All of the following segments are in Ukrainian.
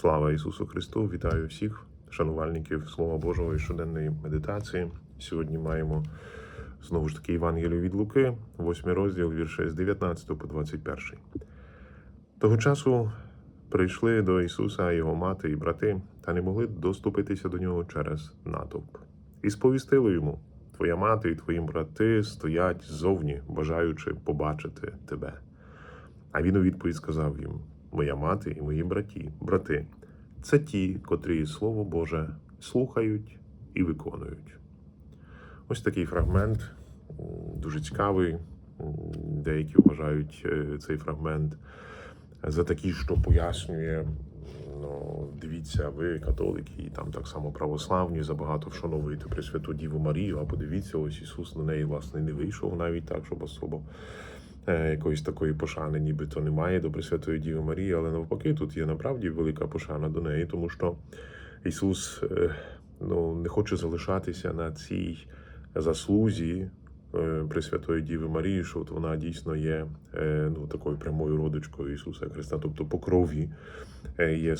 Слава Ісусу Христу! Вітаю всіх шанувальників Слова Божого і щоденної медитації. Сьогодні маємо знову ж таки Євангелію від Луки, 8 розділ, вірші з 19 по 21. Того часу прийшли до Ісуса його мати і брати, та не могли доступитися до нього через натовп. І сповістили йому: Твоя мати і твої брати стоять ззовні, бажаючи побачити тебе. А він у відповідь сказав їм: Моя мати і мої браті, брати, це ті, котрі Слово Боже слухають і виконують. Ось такий фрагмент, дуже цікавий. Деякі вважають е, цей фрагмент за такий, що пояснює. Ну, дивіться, ви католики, і там так само православні, забагато вшановуєте Пресвяту Діву Марію, а подивіться, ось Ісус на неї, власне, не вийшов навіть так, щоб особо якоїсь такої пошани, нібито немає. До Пресвятої Діви Марії, але навпаки, тут є направді велика пошана до неї, тому що Ісус е, ну, не хоче залишатися на цій заслузі е, Пресвятої Діви Марії, що от вона дійсно є е, ну, такою прямою родичкою Ісуса Христа, тобто по крові е, є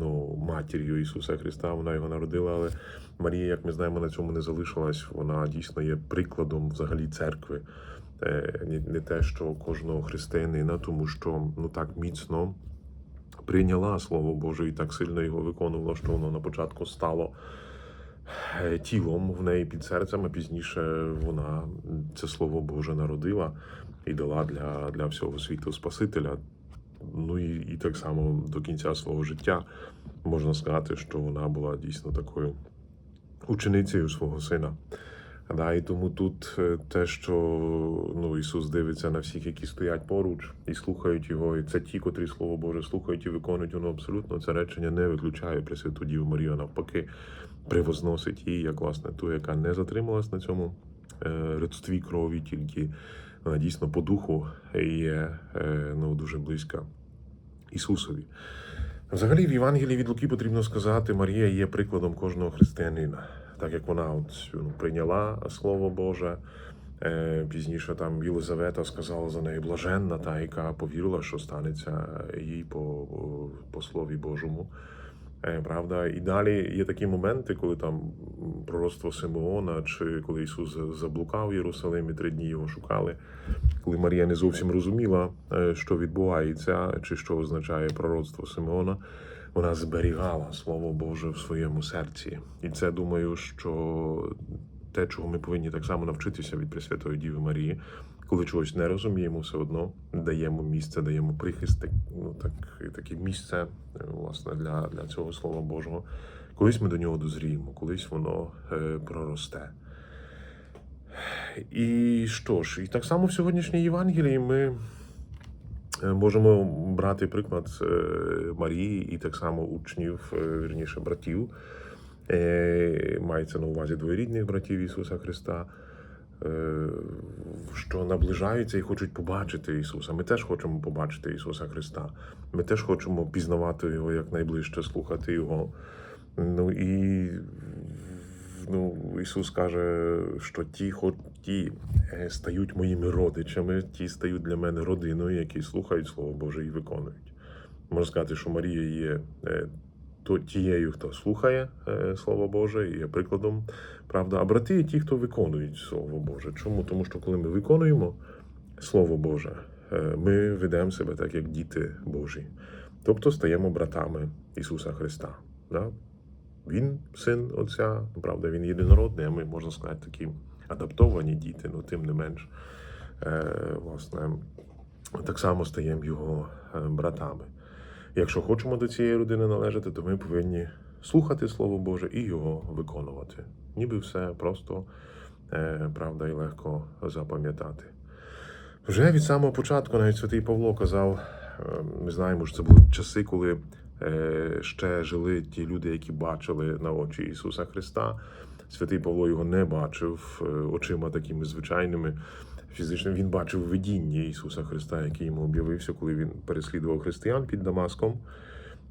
ну, матір'ю Ісуса Христа, вона його народила, але Марія, як ми знаємо, на цьому не залишилась. Вона дійсно є прикладом взагалі церкви. Е, Не, те, що кожного християнина, тому що ну так міцно прийняла Слово Боже і так сильно його виконувала, що воно на початку стало е, тілом в неї під серцем, а пізніше вона це Слово Боже народила і дала для, для всього світу Спасителя. Ну і, і так само до кінця свого життя можна сказати, що вона була дійсно такою ученицею свого сина. Да, і тому тут е, те, що ну, Ісус дивиться на всіх, які стоять поруч і слухають його, і це ті, котрі Слово Боже слухають і виконують, воно абсолютно це речення не виключає Пресвяту Діву Марію, навпаки, превозносить її, як власне ту, яка не затрималась на цьому е, родстві крові, тільки вона дійсно по духу є е, ну, дуже близька Ісусові. Взагалі, в Євангелії від Луки потрібно сказати, Марія є прикладом кожного християнина, так як вона от, ну, прийняла Слово Боже. Е, Пізніше там Єлизавета сказала за неї блаженна, та яка повірила, що станеться їй по, по Слові Божому. Е, Правда, і далі є такі моменти, коли там пророцтво Симеона, чи коли Ісус заблукав в Єрусалимі, три дні його шукали, коли Марія не зовсім розуміла, е, що відбувається, чи що означає пророцтво Симеона, вона зберігала Слово Боже в своєму серці. І це думаю, що те, чого ми повинні так само навчитися від Пресвятої Діви Марії, коли чогось не розуміємо, все одно даємо місце, даємо прихист, так- ну так таке місце е, власне для, для цього Слова Божого. Колись ми до нього дозріємо, колись воно е, проросте. І що ж, і так само в сьогоднішній Євангелії ми е, можемо брати приклад е, Марії і так само учнів, вірніше, братів. Е, Мається на увазі двоєрідних братів Ісуса Христа, е, що наближаються і хочуть побачити Ісуса. Ми теж хочемо побачити Ісуса Христа. Ми теж хочемо пізнавати Його як найближче, слухати Його. Ну і ну, Ісус каже, що ті, ті е, стають моїми родичами, ті стають для мене родиною, які слухають Слово Боже і виконують. Можна сказати, що Марія є тією, хто слухає е, Слово Боже, і є прикладом, правда. А брати є ті, хто виконують Слово Боже. Чому? Тому що коли ми виконуємо Слово Боже, е, ми ведемо себе так, як діти Божі. Тобто стаємо братами Ісуса Христа. Да? Він син Отця, правда, він єдинородний, а ми, можна сказати, такі адаптовані діти, але тим не менш, е, власне, так само стаємо його братами. Якщо хочемо до цієї родини належати, то ми повинні слухати Слово Боже і його виконувати. Ніби все просто, е, правда, і легко запам'ятати. Вже від самого початку навіть святий Павло казав: е, ми знаємо, що це були часи, коли е, ще жили ті люди, які бачили на очі Ісуса Христа. Святий Павло його не бачив е, очима такими звичайними. Фізично він бачив видіння Ісуса Христа, який йому об'явився, коли він переслідував християн під Дамаском.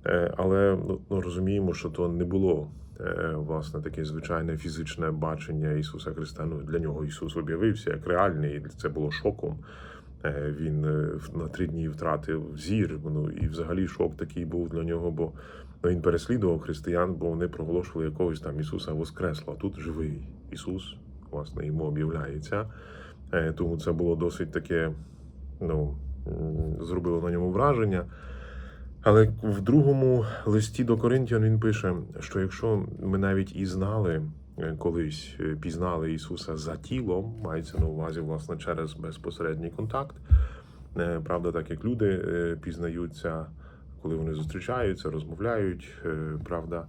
Е, Але ну, ну, розуміємо, що то не було е, власне таке звичайне фізичне бачення Ісуса Христа. Ну для нього Ісус об'явився як реальний, і це було шоком. Е, Він на три дні втратив зір. Ну і взагалі шок такий був для нього, бо ну, він переслідував християн, бо вони проголошували якогось там Ісуса Воскресло. А тут живий Ісус, власне, йому об'являється. Е, Тому це було досить таке, ну, зробило на ньому враження. Але в другому листі до Коринтян він пише, що якщо ми навіть і знали е, колись, е, пізнали Ісуса за тілом, мається на увазі, власне, через безпосередній контакт. Правда, так як люди пізнаються, коли вони зустрічаються, розмовляють, правда.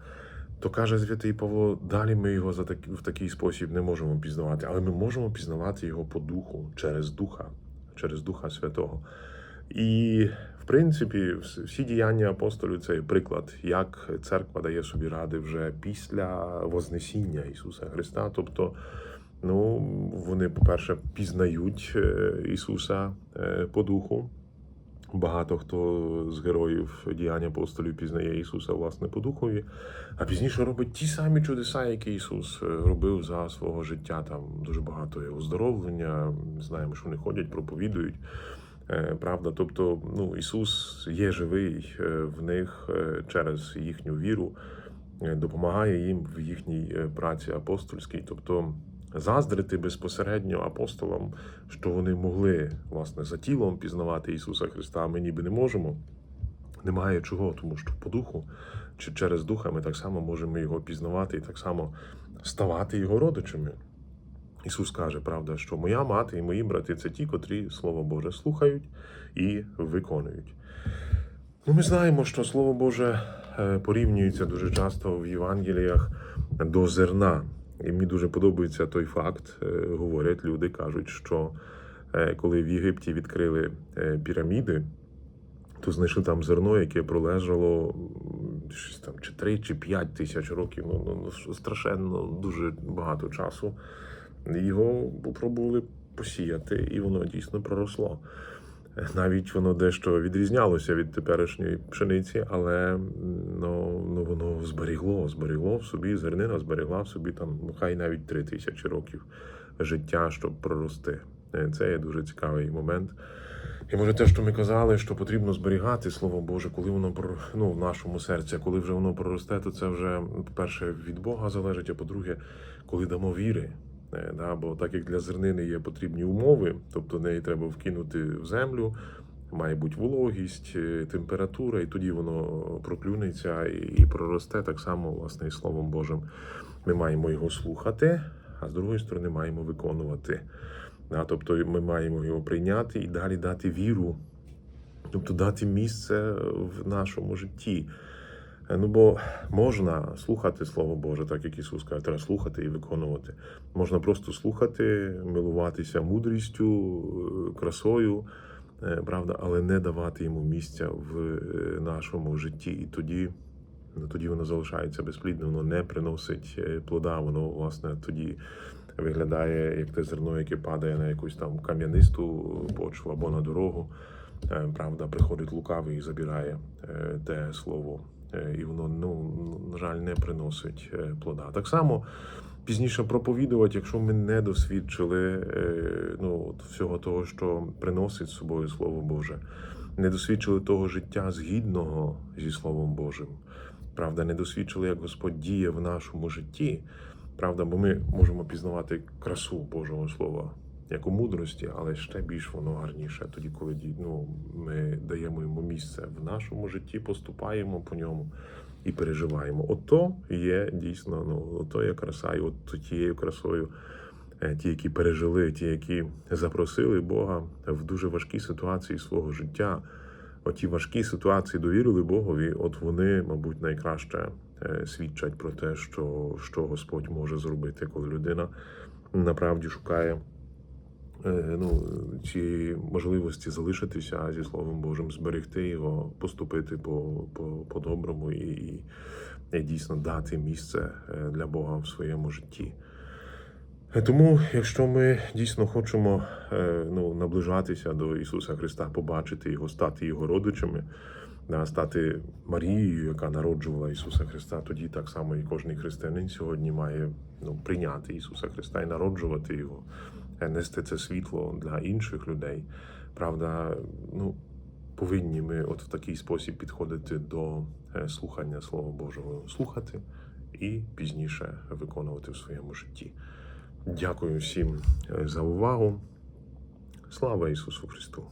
То каже святий Павло, далі ми його за так, в такий спосіб не можемо пізнавати, але ми можемо пізнавати його по духу, через Духа, через Духа Святого. І в принципі, всі діяння апостолів це приклад, як церква дає собі ради вже після Вознесіння Ісуса Христа. Тобто, ну вони, по-перше, пізнають е, Ісуса е, по духу. Багато хто з героїв діянь апостолів пізнає Ісуса власне по духові, а пізніше робить ті самі чудеса, які Ісус е, робив за свого життя. Там дуже багато є оздоровлення. Знаємо, що вони ходять, проповідують. Е, Правда, тобто, ну Ісус є живий е, в них через їхню віру, допомагає їм в їхній праці апостольській. Тобто заздрити безпосередньо апостолам, що вони могли власне за тілом пізнавати Ісуса Христа, а ми ніби не можемо. Немає чого, тому що по духу чи через духа ми так само можемо його пізнавати і так само ставати його родичами. Ісус каже, правда, що моя мати і мої брати це ті, котрі Слово Боже слухають і виконують. Ну, ми знаємо, що Слово Боже е, порівнюється дуже часто в Євангеліях до зерна. І мені дуже подобається той факт. Е, Говорять люди, кажуть, що е, коли в Єгипті відкрили е, піраміди, то знайшли там зерно, яке пролежало щось там чи 3 чи 5 тисяч років. Ну, ну, ну страшенно дуже багато часу. Його попробували посіяти, і воно дійсно проросло. Навіть воно дещо відрізнялося від теперішньої пшениці, але ну, ну воно зберігло, зберігло в собі, зернина зберігла в собі там, ну, хай навіть три тисячі років життя, щоб прорости. Е, Це є дуже цікавий момент. І може те, що ми казали, що потрібно зберігати Слово Боже, коли воно ну, в нашому серці, коли вже воно проросте, то це вже, ну, по-перше, від Бога залежить, а по-друге, коли дамо віри. Да, бо так як для зернини є потрібні умови, тобто неї треба вкинути в землю, має бути вологість, е, температура, і тоді воно проклюнеться і проросте так само, власне, і Словом Божим. Ми маємо його слухати, а з другої сторони маємо виконувати. Да, тобто ми маємо його прийняти і далі дати віру, тобто дати місце в нашому житті. Е, Ну, бо можна слухати Слово Боже, так як Ісус каже, треба слухати і виконувати. Можна просто слухати, милуватися мудрістю, е, красою, е, правда, але не давати йому місця в нашому житті. І тоді, ну, тоді воно залишається безплідним, воно не приносить плода, воно, власне, тоді виглядає як те зерно, яке падає на якусь там кам'янисту почву або на дорогу. Правда, приходить лукавий і забирає те слово, і воно, ну, на жаль, не приносить е, плода. Так само пізніше проповідувати, якщо ми не досвідчили е, ну, всього того, що приносить з собою Слово Боже, не досвідчили того життя згідного зі Словом Божим. Правда, не досвідчили, як Господь діє в нашому житті. Правда, бо ми можемо пізнавати красу Божого Слова як у мудрості, але ще більш воно гарніше тоді, коли ну, ми даємо йому місце в нашому житті, поступаємо по ньому і переживаємо. Ото є дійсно, ну ото є краса, і от тією красою. е, Ті, які пережили, ті, які запросили Бога в дуже важкі ситуації свого життя, оті важкі ситуації довірили Богові, от вони, мабуть, найкраще е, свідчать про те, що, що Господь може зробити, коли людина направді шукає ну, цієї можливості залишитися зі Словом Божим, зберегти його, поступити по, по, по-доброму і, і, дійсно дати місце е, для Бога в своєму житті. Е, Тому, якщо ми дійсно хочемо е, ну, наближатися до Ісуса Христа, побачити Його, стати Його родичами, стати Марією, яка народжувала Ісуса Христа, тоді так само і кожен християнин сьогодні має ну, прийняти Ісуса Христа і народжувати Його, е, нести це світло для інших людей. Правда, ну, повинні ми от в такий спосіб підходити до е, слухання Слова Божого, слухати і пізніше виконувати в своєму житті. Дякую всім е, за увагу. Слава Ісусу Христу!